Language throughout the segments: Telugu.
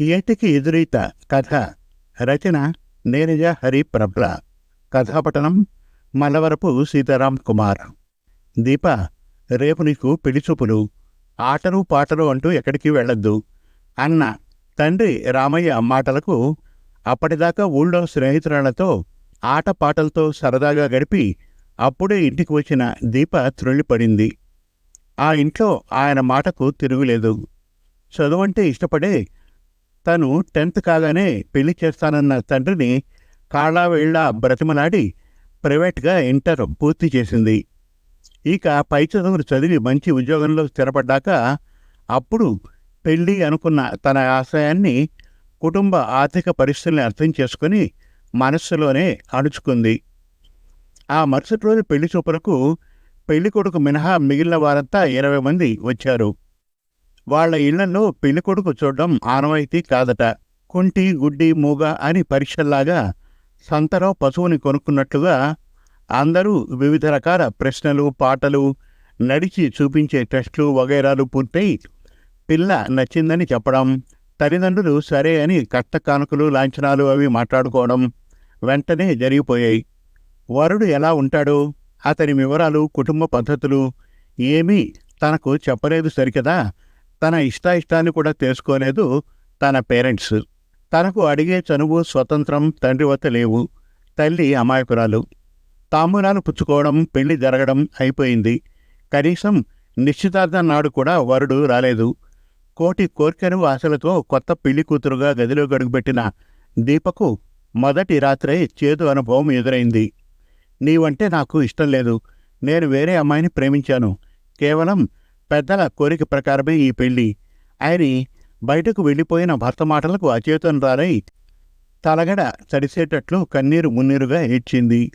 ఏటికి ఎదురీత కథ రచన నీరజ హరి ప్రబ్ల కథాపటనం మలవరపు సీతారాం కుమార్. దీప రేపు నీకు పిడిచూపులు. ఆటలు పాటలు అంటూ ఎక్కడికి వెళ్ళొద్దు. అన్న తండ్రి రామయ్య మాటలకు అప్పటిదాకా ఊళ్ళో స్నేహితురాళ్ళతో ఆట పాటలతో సరదాగా గడిపి అప్పుడే ఇంటికి వచ్చిన దీప త్రుళ్ళిపడింది. ఆ ఇంట్లో ఆయన మాటకు తిరుగులేదు. చదువంటే ఇష్టపడే తను టెన్త్ కాగానే పెళ్ళి చేస్తానన్న తండ్రిని కాళ్ళా వేళ్ళ బ్రతిమలాడి ప్రైవేట్గా ఇంటర్ పూర్తి చేసింది. ఇక పై చదువులు చదివి మంచి ఉద్యోగంలో స్థిరపడ్డాక అప్పుడు పెళ్ళి అనుకున్న తన ఆశయాన్ని కుటుంబ ఆర్థిక పరిస్థితుల్ని అర్థం చేసుకుని మనస్సులోనే అణుచుకుంది. ఆ మరుసటి రోజు పెళ్ళి చూపులకు పెళ్ళి కొడుకు మినహా మిగిలిన వారంతా ఇరవై మంది వచ్చారు. వాళ్ళ ఇళ్ళలో పెళ్ళికొడుకు చూడడం ఆనవాయితీ కాదట. కుంటి గుడ్డి మూగ అని పరీక్షల్లాగా సంతలో పశువుని కొనుక్కున్నట్లుగా అందరూ వివిధ రకాల ప్రశ్నలు పాటలు నడిచి చూపించే టెస్టులు వగైరాలు పూర్తయి పిల్ల నచ్చిందని చెప్పడం తల్లిదండ్రులు సరే అని కట్ట కానుకలు లాంఛనాలు అవి మాట్లాడుకోవడం వెంటనే జరిగిపోయాయి. వరుడు ఎలా ఉంటాడు? అతని వివరాలు కుటుంబ పద్ధతులు ఏమీ తనకు చెప్పలేదు సరికదా? తన ఇష్టాయిష్టాన్ని కూడా తెలుసుకోలేదు తన పేరెంట్స్. తనకు అడిగే చనువు స్వతంత్రం తండ్రి వద్ద లేవు. తల్లి అమాయకురాలు. తాంబూలాలు పుచ్చుకోవడం పెళ్ళి జరగడం అయిపోయింది. కనీసం నిశ్చితార్థం నాడు కూడా వరుడు రాలేదు. కోటి కోరికను ఆశలతో కొత్త పెళ్ళి కూతురుగా గదిలో గడుగుపెట్టిన దీపకు మొదటి రాత్రే చేదు అనుభవం ఎదురైంది. నీవంటే నాకు ఇష్టం లేదు. నేను వేరే అమ్మాయిని ప్రేమించాను. కేవలం పెద్దల కోరిక ప్రకారమే ఈ పెళ్ళి ఆయన బయటకు వెళ్ళిపోయిన భర్త మాటలకు అచేతనురాలై తలగడ తడిసేటట్లు కన్నీరు మున్నీరుగా ఏడ్చింది.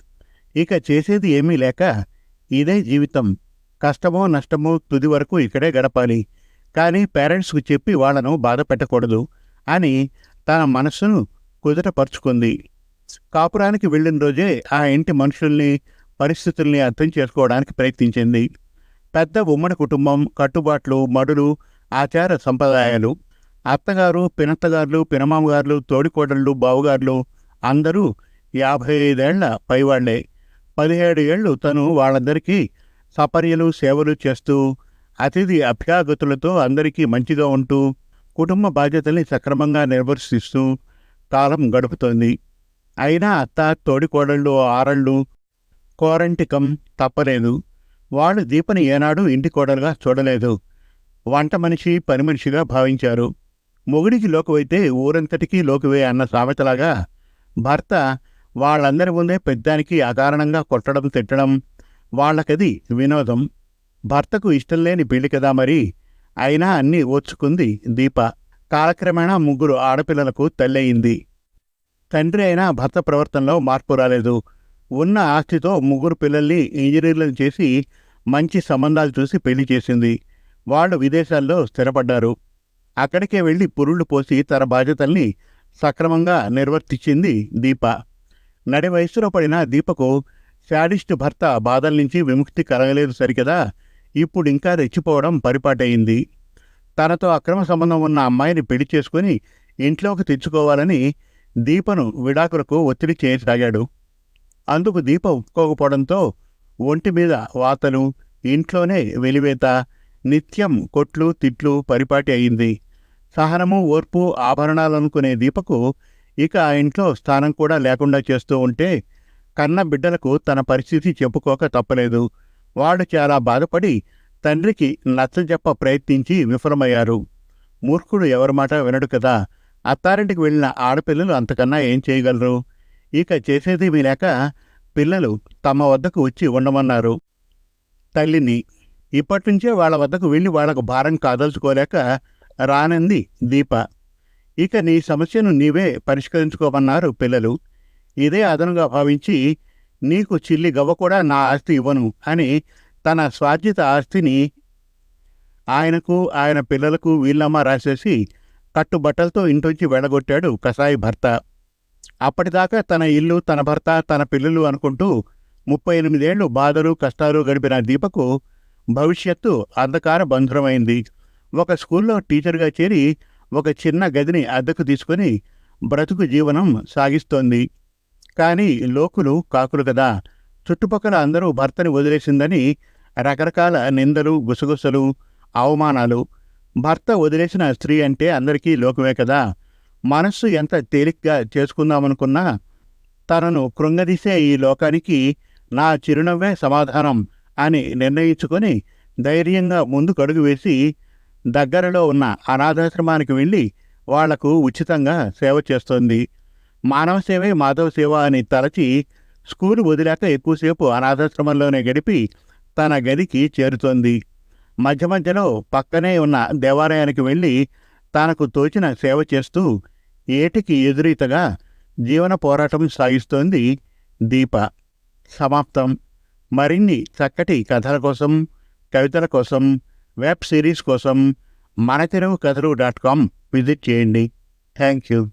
ఇక చేసేది ఏమీ లేక ఇదే జీవితం. కష్టమో నష్టమో తుది వరకు ఇక్కడే గడపాలి. కానీ పేరెంట్స్కు చెప్పి వాళ్ళను బాధ పెట్టకూడదు అని తన మనస్సును కుదుటపరుచుకుంది. కాపురానికి వెళ్ళిన రోజే ఆ ఇంటి మనుషుల్ని పరిస్థితుల్ని అర్థం చేసుకోవడానికి ప్రయత్నించింది. పెద్ద ఉమ్మడి కుటుంబం కట్టుబాట్లు మడులు ఆచార సంప్రదాయాలు. అత్తగారు పినత్తగారులు పినమామగారులు తోడికోడళ్ళు బావుగారులు అందరూ యాభై ఐదేళ్ళ పైవాళ్ళే. పదిహేడు ఏళ్ళు తను వాళ్ళందరికీ సపర్యలు సేవలు చేస్తూ అతిథి అభ్యాగతులతో అందరికీ మంచిగా ఉంటూ కుటుంబ బాధ్యతల్ని సక్రమంగా నిర్వర్తిస్తూ కాలం గడుపుతోంది. అయినా అత్త తోడికోడళ్ళు ఆరళ్ళు కోరంటికం తప్పలేదు. వాళ్ళు దీపని ఏనాడు ఇంటి కోడలుగా చూడలేదు. వంట మనిషి పని మనిషిగా భావించారు. మొగుడికి లోకువైతే ఊరంతటికీ లోకువే అన్న సామెతలాగా భర్త వాళ్ళందరి ముందే పెద్దానికి అకారణంగా కొట్టడం తిట్టడం వాళ్ళకది వినోదం. భర్తకు ఇష్టం లేని పెళ్ళి కదా మరి. అయినా అన్నీ ఓర్చుకుంది దీప. కాలక్రమేణా ముగ్గురు ఆడపిల్లలకు తల్లయింది. తండ్రి అయినా భర్త ప్రవర్తనలో మార్పు రాలేదు. ఉన్న ఆస్తితో ముగ్గురు పిల్లల్ని ఇంజనీర్లను చేసి మంచి సంబంధాలు చూసి పెళ్ళి చేసింది. వాళ్ళు విదేశాల్లో స్థిరపడ్డారు. అక్కడికే వెళ్ళి పురుళ్ళు పోసి తన బాధ్యతల్ని సక్రమంగా నిర్వర్తించింది దీప. నడి వయస్సులో పడిన దీపకు శాడిస్ట్ భర్త బాధల నుంచి విముక్తి కలగలేదు సరికదా. ఇప్పుడు ఇంకా రెచ్చిపోవడం పరిపాటయింది తనతో అక్రమ సంబంధం ఉన్న అమ్మాయిని పెళ్ళి చేసుకుని ఇంట్లోకి తెచ్చుకోవాలని దీపను విడాకులకు ఒత్తిడి చేయసాగాడు. అందుకు దీప ఒప్పుకోకపోవడంతో ఒంటి మీద వాతలు ఇంట్లోనే వెలివేత నిత్యం కొట్లు తిట్లు పరిపాటి అయింది. సహనము ఓర్పు ఆభరణాలనుకునే దీపకు ఇక ఆ ఇంట్లో స్థానం కూడా లేకుండా చేస్తూ ఉంటే కన్న బిడ్డలకు తన పరిస్థితి చెప్పుకోక తప్పలేదు. వాడు చాలా బాధపడి తండ్రికి నచ్చజెప్ప ప్రయత్నించి విఫలమయ్యారు. మూర్ఖుడు ఎవరి మాట వినడు కదా? అత్తారింటికి వెళ్ళిన ఆడపిల్లలు అంతకన్నా ఏం చేయగలరు? ఇక చేసేదేమీ లేక పిల్లలు తమ వద్దకు వచ్చి ఉండమన్నారు. తల్లిని ఇప్పటినుంచే వాళ్ళ వద్దకు వెళ్ళి వాళ్ళకు భారం కాదలుచుకోలేక రానంది దీప. ఇక నీ సమస్యను నీవే పరిష్కరించుకోమన్నారు పిల్లలు. ఇదే అదనుగా భావించి నీకు చిల్లి గవ్వ కూడా నా ఆస్తి ఇవ్వను అని తన స్వాధ్యత ఆస్తిని ఆయనకు ఆయన పిల్లలకు వీళ్ళమ్మ రాసేసి కట్టుబట్టలతో ఇంటొంచి వెళ్ళగొట్టాడు కసాయి భర్త. అప్పటిదాకా తన ఇల్లు తన భర్త తన పిల్లలు అనుకుంటూ ముప్పై ఎనిమిదేళ్ళు బాధలు కష్టాలు గడిపిన దీపకు భవిష్యత్తు అంధకార బంధురమైంది. ఒక స్కూల్లో టీచర్గా చేరి ఒక చిన్న గదిని అద్దెకు తీసుకొని బ్రతుకు జీవనం సాగిస్తోంది. కానీ లోకులు కాకులు కదా. చుట్టుపక్కల అందరూ భర్తని వదిలేసిందని రకరకాల నిందలు గుసగుసలు అవమానాలు. భర్త వదిలేసిన స్త్రీ అంటే అందరికీ లోకమే కదా. మనస్సు ఎంత తేలిగ్గా చేసుకుందామనుకున్నా తనను కృంగదీసే ఈ లోకానికి నా చిరునవ్వే సమాధానం అని నిర్ణయించుకొని ధైర్యంగా ముందుకు అడుగు వేసి దగ్గరలో ఉన్న అనాథాశ్రమానికి వెళ్ళి వాళ్ళకు ఉచితంగా సేవ చేస్తోంది. మానవ సేవే మాధవ సేవ అని తలచి స్కూలు వదిలాక ఎక్కువసేపు అనాథాశ్రమంలోనే గడిపి తన గదికి చేరుతోంది. మధ్య మధ్యలో పక్కనే ఉన్న దేవాలయానికి వెళ్ళి తనకు తోచిన సేవ చేస్తూ ఏటికి ఎదురీతగా జీవన పోరాటం సాగిస్తోంది దీప. సమాప్తం. మరిన్ని చక్కటి కథల కోసం కవితల కోసం వెబ్ సిరీస్ కోసం మన తెలుగు కథలు డాట్ కామ్ విజిట్ చేయండి. Thank you